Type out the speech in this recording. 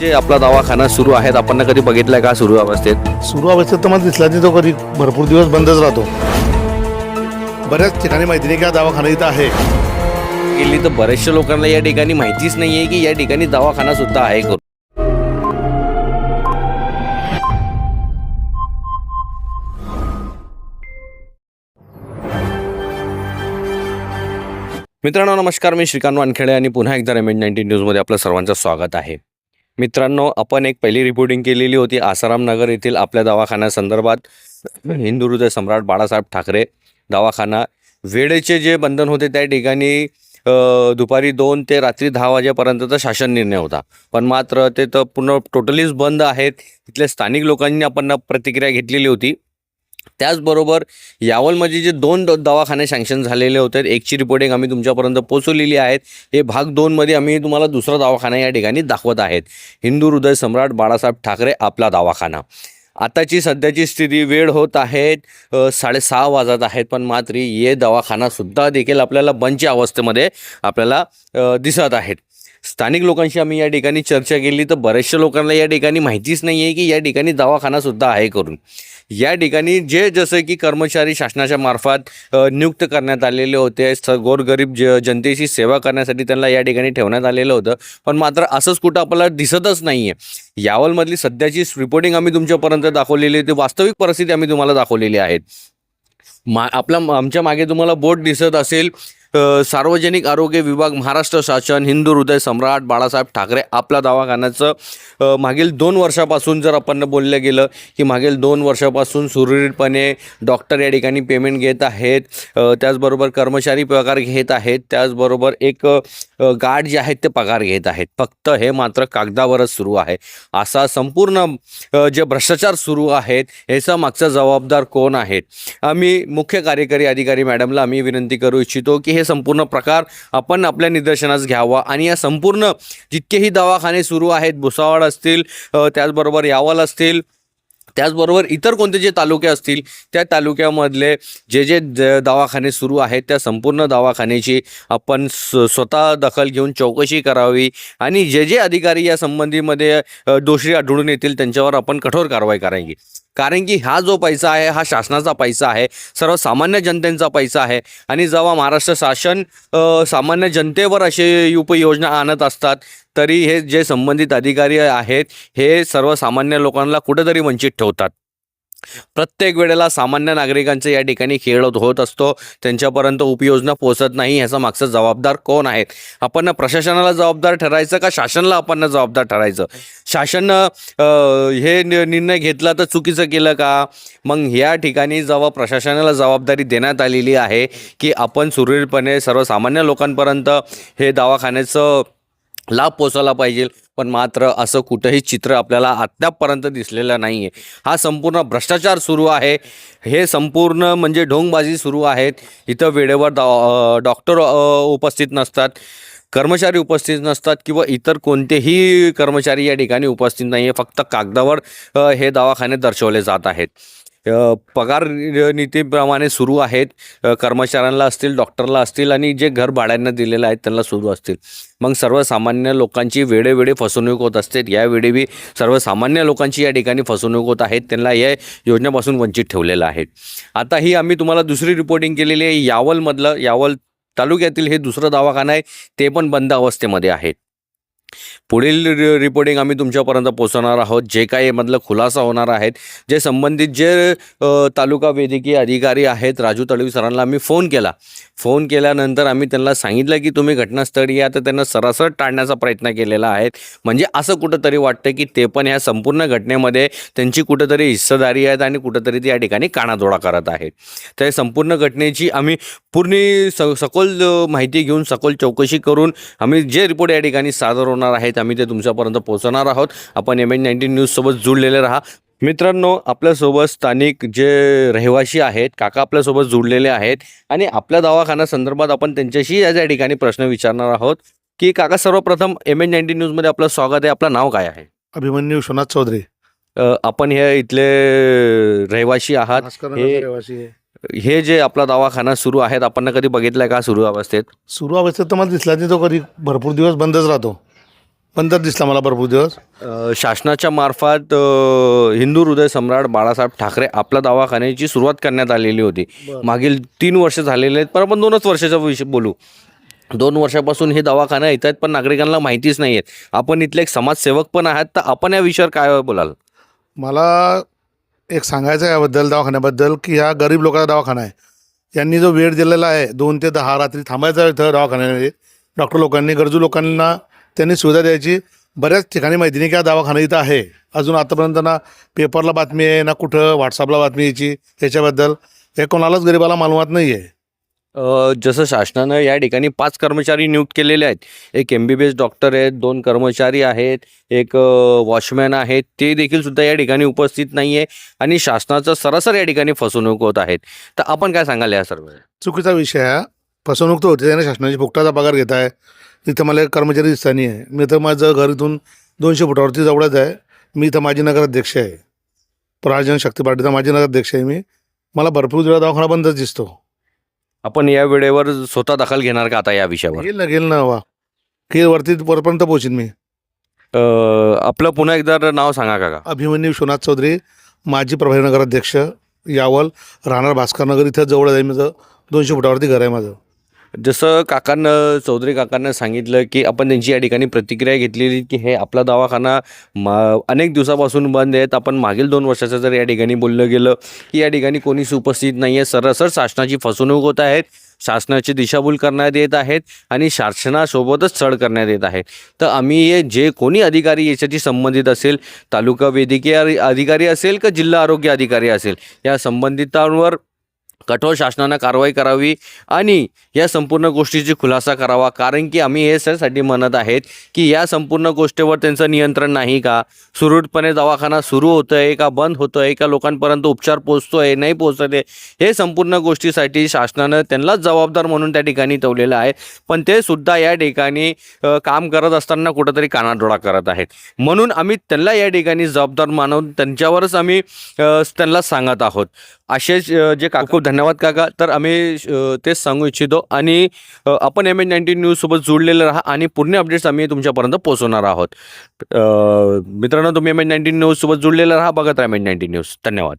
जे आपला दवाखाना सुरू आहेत आपण कधी बघितलाय का सुरू अवस्थेत? सुरू अवस्थेत तर मला दिसला नाही तो कधी. भरपूर दिवस बंदच राहतो. बऱ्याच ठिकाणी माहिती नाही की दवाखाना इथं आहे? गेली तर बऱ्याचशा लोकांना या ठिकाणी माहितीच नाहीये की या ठिकाणी दवाखाना सुद्धा आहे करून. मित्रांनो नमस्कार. मी श्रीकांत वानखेडे आणि पुन्हा एकदा रेमेंट नाईन्टीन न्यूजमध्ये आपलं सर्वांचं स्वागत आहे. मित्रांनो आपण एक पहिली रिपोर्टिंग केलेली होती. आसाराम नगर येथील आपल्या दवाखान्यासंदर्भात हिंदू हृदय सम्राट बाळासाहेब ठाकरे दवाखाना. वेळेचे जे बंधन होते त्या ठिकाणी दुपारी दोन ते रात्री दहा वाजेपर्यंतचा शासन निर्णय होता. पण मात्र ते तर पूर्ण टोटलीच बंद आहेत. तिथल्या स्थानिक लोकांनी आपण प्रतिक्रिया घेतलेली होती. त्याचबरोबर यावलमध्ये जे दोन दवाखाने सँक्शन झालेले होते एकची रिपोर्टिंग आम्ही तुमच्यापर्यंत पोचवलेली आहेत. हे भाग दोनमध्ये आम्ही तुम्हाला दुसरा दवाखाना या ठिकाणी दाखवत आहेत. हिंदू हृदय सम्राट बाळासाहेब ठाकरे आपला दवाखाना. आताची सध्याची स्थिती वेळ होत आहेत साडेसहा वाजत आहेत पण मात्र ये दवाखानासुद्धा देखील आपल्याला बंदच्या अवस्थेमध्ये आपल्याला दिसत आहेत. स्थानिक लोकांशी आम्ही या ठिकाणी चर्चा केली तर बऱ्याचशा लोकांना या ठिकाणी माहितीच नाही आहे की या ठिकाणी दवाखानासुद्धा आहे करून. या ठिकाणी जे जसं की कर्मचारी शासनाच्या मार्फत नियुक्त करण्यात आलेले होते स गोरगरीब ज जनतेची सेवा करण्यासाठी त्यांना या ठिकाणी ठेवण्यात आलेलं होतं. पण मात्र असंच कुठं आपल्याला दिसतच नाही आहे यावलमधली सध्याची रिपोर्टिंग आम्ही तुमच्यापर्यंत दाखवलेली आहे ती वास्तविक परिस्थिती आम्ही तुम्हाला दाखवलेली आहे. मा आपला आमच्या मागे तुम्हाला बोट दिसत असेल सार्वजनिक आरोग्य विभाग महाराष्ट्र शासन हिंदू हृदय सम्राट बाळासाहेब ठाकरे आपल्या दवाखान्याचं मागील दोन वर्षापासून जर आपण बोललं गेलं की मागील दोन वर्षापासून सुरळीतपणे डॉक्टर या ठिकाणी पेमेंट घेत आहेत त्याचबरोबर कर्मचारी पगार घेत आहेत त्याचबरोबर एक गार्ड जे आहेत ते पगार घेत आहेत. फक्त हे मात्र कागदावरच सुरू आहे. असा संपूर्ण जे भ्रष्टाचार सुरू आहेत याचा मागचा जबाबदार कोण आहेत? आम्ही मुख्य कार्यकारी अधिकारी मॅडमला आम्ही विनंती करू इच्छितो की हे संपूर्ण प्रकार आपण आपल्या निदर्शनास घ्यावा. आणि या संपूर्ण जितकेही दवाखाने सुरू आहेत भुसावळ असतील त्याचबरोबर यावल असतील त्याचबरोबर इतर कोणते जे तालुके असतील त्या तालुक्यामधले जे जे दवाखाने सुरू आहेत त्या संपूर्ण दवाखान्याची आपण स्वतः दखल घेऊन चौकशी करावी. आणि जे जे अधिकारी या संबंधीमध्ये दोषी आढळून येतील त्यांच्यावर आपण कठोर कारवाई करायची. कारण की हा जो पैसा आहे हा शासनाचा पैसा आहे सर्वसामान्य जनतेचा पैसा आहे. आणि जेव्हा महाराष्ट्र शासन सामान्य जनतेवर असे उपयोजना आणत असतात तरी हे जे संबंधित अधिकारी आहेत हे सर्वसामान्य लोकांना कुठेतरी वंचित ठेवतात. प्रत्येक वेळेला सामान्य नागरिकांचे या ठिकाणी खेळ होत- असतो. त्यांच्यापर्यंत उपयोजना पोहोचत नाही ह्याचा मागचा जबाबदार कोण आहेत आपण प्रशासनाला जबाबदार ठरायचं का शासनाला आपण जबाबदार ठरायचं? शासन हे नि- निर्णय घेतला तर चुकीचं केलं का? मग या ठिकाणी जेव्हा प्रशासनाला जबाबदारी देण्यात आलेली आहे की आपण सुरळीतपणे सर्वसामान्य लोकांपर्यंत हे दवाखान्याचं लाभ पोचवला पाहिजे पण मात्र असं कुठंही चित्र आपल्याला अद्यापपर्यंत दिसलेलं नाही आहे हा संपूर्ण भ्रष्टाचार सुरू आहे. हे संपूर्ण म्हणजे ढोंगबाजी सुरू आहेत. इथं वेळेवर डॉ डॉक्टर उपस्थित नसतात. कर्मचारी उपस्थित नसतात किंवा इतर कोणतेही कर्मचारी या ठिकाणी उपस्थित नाही आहे. फक्त कागदावर हे दवाखाने दर्शवले जात आहेत. पगार नीतीप्रमाणे सुरू आहेत. कर्मचाऱ्यांना असतील डॉक्टरला असतील आणि जे घर भाड्यांना दिलेलं आहेत त्यांना सुरू असतील. मग सर्वसामान्य लोकांची वेळोवेळी फसवणूक होत असते. यावेळी बी सर्वसामान्य लोकांची या ठिकाणी फसवणूक होत आहेत त्यांना या योजनेपासून वंचित ठेवलेलं आहे. आता ही आम्ही तुम्हाला दुसरी रिपोर्टिंग केलेली आहे. यावलमधलं यावल तालुक्यातील हे दुसरं दवाखाना आहे ते पण बंद अवस्थेमध्ये आहेत. पुढील रि- रिपोर्टिंग आम्ही तुमच्यापर्यंत पोहोचवणार आहोत. जे काही मधलं खुलासा होणार आहेत जे संबंधित जे तालुका वैद्यकीय अधिकारी आहेत राजू तळवी सरांना आम्ही फोन केला. फोन केल्यानंतर आम्ही त्यांना सांगितलं की तुम्ही घटनास्थळी या तर त्यांना सरासर टाळण्याचा प्रयत्न केलेला आहे. म्हणजे असं कुठंतरी वाटतं की ते पण ह्या संपूर्ण घटनेमध्ये त्यांची कुठंतरी हिस्सेदारी आहेत आणि कुठंतरी ते या ठिकाणी कानाधोडा करत आहेत. तर संपूर्ण घटनेची आम्ही पूर्ण स सखोल माहिती घेऊन सखोल चौकशी करून आम्ही जे रिपोर्ट या ठिकाणी सादर होणार आहेत आम्ही ते तुमच्यापर्यंत पोहोचवणार आहोत. आपण एम एन नाईन्टीन न्यूजसोबत जुळलेले राहा. मित्रांनो आपल्यासोबत स्थानिक जे रहिवासी आहेत काका आपल्यासोबत जुळलेले आहेत आणि आपल्या दवाखाना संदर्भात आपण त्यांच्याशी या ठिकाणी प्रश्न विचारणार आहोत की काका सर्वप्रथम एम एन नाईन्टीन न्यूजमध्ये आपलं स्वागत आहे. आपलं नाव काय आहे? अभिमन्यू विश्वनाथ चौधरी. आपण हे इथले रहिवासी आहात. हे- रहिवासी. हे जे आपला दवाखाना सुरू आहेत आपण कधी बघितलंय का सुरू अवस्थेत? सुरू अवस्थेत तर मला दिसला नाही तो कधी भरपूर दिवस बंदच राहतो. बंदच दिसला मला भरपूर दिवस. अ, शासनाच्या मार्फत अ, हिंदू हृदय सम्राट बाळासाहेब ठाकरे आपल्या दवाखान्याची सुरुवात करण्यात आलेली होती. मागील तीन वर्ष झालेले आहेत पण आपण दोनच वर्षाचा विषय बोलू. दोन वर्षापासून हे दवाखाना येत आहेत पण नागरिकांना माहितीच नाही आहेत आपण इथले एक समाजसेवक पण आहात तर आपण या विषयावर काय बोलाल? मला एक सांगायचं आहे याबद्दल दवाखान्याबद्दल की हा गरीब लोकांचा दवाखाना आहे. यांनी जो वेळ दिलेला आहे दोन ते दहा रात्री थांबायचा आहे इथं दवाखान्यामध्ये. डॉक्टर लोकांनी गरजू लोकांना त्यांनी सुविधा द्यायची. बऱ्याच ठिकाणी माहिती नाही की हा दवाखाना इथं आहे. अजून आतापर्यंत ना पेपरला बातमी आहे ना कुठं व्हॉट्सअपला बातमी यायची याच्याबद्दल हे कोणालाच गरीबाला मालूमात नाही आहे जसं शासनानं या ठिकाणी पाच कर्मचारी नियुक्त केलेले आहेत. एक M B B S doctor आहेत दोन कर्मचारी आहेत एक वॉचमॅन आहेत. ते देखील सुद्धा या ठिकाणी उपस्थित नाही आहे आणि शासनाचं सरासर या ठिकाणी फसवणूक होत आहेत. तर आपण काय सांगाल या सर्व? चुकीचा विषय आहे. फसवणूक तर होते त्याने शासनाची फुकटाचा पगार घेत आहे इथं मला एक कर्मचारी नाही आहे. मी तर माझं घर इथून दोनशे फुटावरती जवळच आहे. मी इथं माजी नगराध्यक्ष आहे. प्राजन शक्ती पार्टीचा माजी नगराध्यक्ष आहे मी. मला भरपूर वेळा दवाखाना बंदच दिसतो. आपण या वेळेवर स्वतः दखल घेणार का आता या विषयावर? गेल ना गेल ना वा. की वरती वरपर्यंत पोहोचीन मी. अ, आपलं पुन्हा एकदा नाव सांगा काका. अभिमन्यू विश्वनाथ चौधरी माजी प्रभारी नगराध्यक्ष यावल राहणार भास्कर नगर इथं जवळ आहे. माझं दोनशे फुटावरती घर आहे माझं. जसं काकांनं चौधरी काकांना सांगितलं की आपण त्यांची या ठिकाणी प्रतिक्रिया घेतलेली की हे आपला दवाखाना मा अनेक दिवसापासून बंद आहेत. आपण मागील दोन वर्षाचं जर या ठिकाणी बोललं गेलं की या ठिकाणी कोणीच उपस्थित नाही आहे सरसर शासनाची फसवणूक होत आहेत. शासनाची दिशाभूल करण्यात येत आहेत आणि शासनासोबतच चढ करण्यात येत आहे तर आम्ही हे जे कोणी अधिकारी याच्याशी संबंधित असेल तालुका वैद्यकीय अधिकारी असेल का जिल्हा आरोग्य अधिकारी असेल या संबंधितांवर कठोर शासनानं कारवाई करावी आणि या संपूर्ण गोष्टीची खुलासा करावा. कारण की आम्ही हे यासाठी म्हणत आहेत की या संपूर्ण गोष्टीवर त्यांचं नियंत्रण नाही का? सुरळीतपणे दवाखाना सुरू होतं आहे का? बंद होतं आहे का? लोकांपर्यंत उपचार पोचतो आहे नाही पोचत आहे हे संपूर्ण गोष्टीसाठी शासनानं त्यांनाच जबाबदार म्हणून त्या ठिकाणी ठेवलेलं आहे. पण ते सुद्धा या ठिकाणी काम करत असताना कुठंतरी कानाडोळा करत आहेत. म्हणून आम्ही त्यांना या ठिकाणी जबाबदार मानून त्यांच्यावरच आम्ही त्यांना सांगत आहोत. असेच जे काका खूप धन्यवाद काका. तर आम्ही तेच सांगू इच्छितो आणि आपण एम एन नाईन्टीन न्यूजसोबत जोडलेले राहा आणि पूर्ण अपडेट्स आम्ही तुमच्यापर्यंत पोहोचवणार आहोत. मित्रांनो तुम्ही एम एन नाईन्टीन न्यूजसोबत जोडलेले राहा बघत राहा एम एन नाईन्टीन न्यूज धन्यवाद.